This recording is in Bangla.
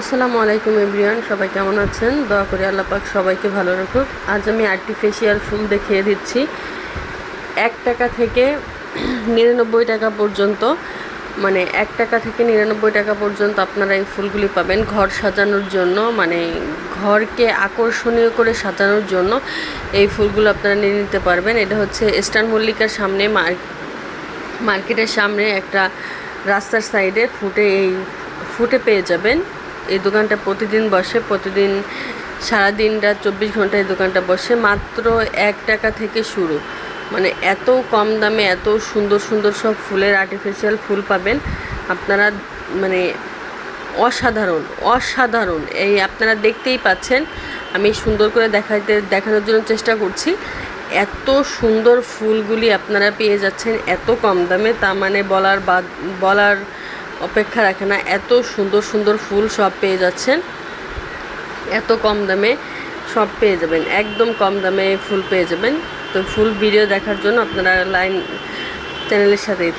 আসসালামু আলাইকুম এভরিওয়ান, সবাই কেমন আছেন? দয়া করে আল্লাহ পাক সবাইকে ভালো রাখুক। আজ আমি আর্টিফিশিয়াল ফুল দেখিয়ে দিচ্ছি। এক টাকা থেকে নিরানব্বই টাকা পর্যন্ত মানে এক টাকা থেকে নিরানব্বই টাকা পর্যন্ত আপনারা এই ফুলগুলি পাবেন ঘর সাজানোর জন্য মানে ঘরকে আকর্ষণীয় করে সাজানোর জন্য এই ফুলগুলো আপনারা নিয়ে নিতে পারবেন। এটা হচ্ছে স্টার মল্লিকার সামনে মার্ক মার্কেটের সামনে একটা রাস্তার সাইডে ফুটে এই, ফুটে পেয়ে যাবেন। এই দোকানটা প্রতিদিন বসে, প্রতিদিন সারাদিনটা চব্বিশ ঘণ্টা এই দোকানটা বসে, মাত্র এক টাকা থেকে শুরু। মানে এত কম দামে এত সুন্দর সুন্দর সব ফুলের আর্টিফিশিয়াল ফুল পাবেন। আপনারা মানে অসাধারণ অসাধারণ। এই আপনারা দেখতেই পাচ্ছেন, আমি সুন্দর করে দেখাইতে, দেখানোর জন্য চেষ্টা করছি। এত সুন্দর ফুলগুলি আপনারা পেয়ে যাচ্ছেন, এত কম দামে তা মানে বলার বাদ, বলার অপেক্ষা রাখে না, এত সুন্দর সুন্দর ফুল সব পেয়ে যাচ্ছেন এত কম দামে সব পেয়ে যাবেন, একদম কম দামে ফুল পেয়ে যাবেন তো ফুল ভিডিও দেখার জন্য আপনারা লাইন চ্যানেলের সাথেই।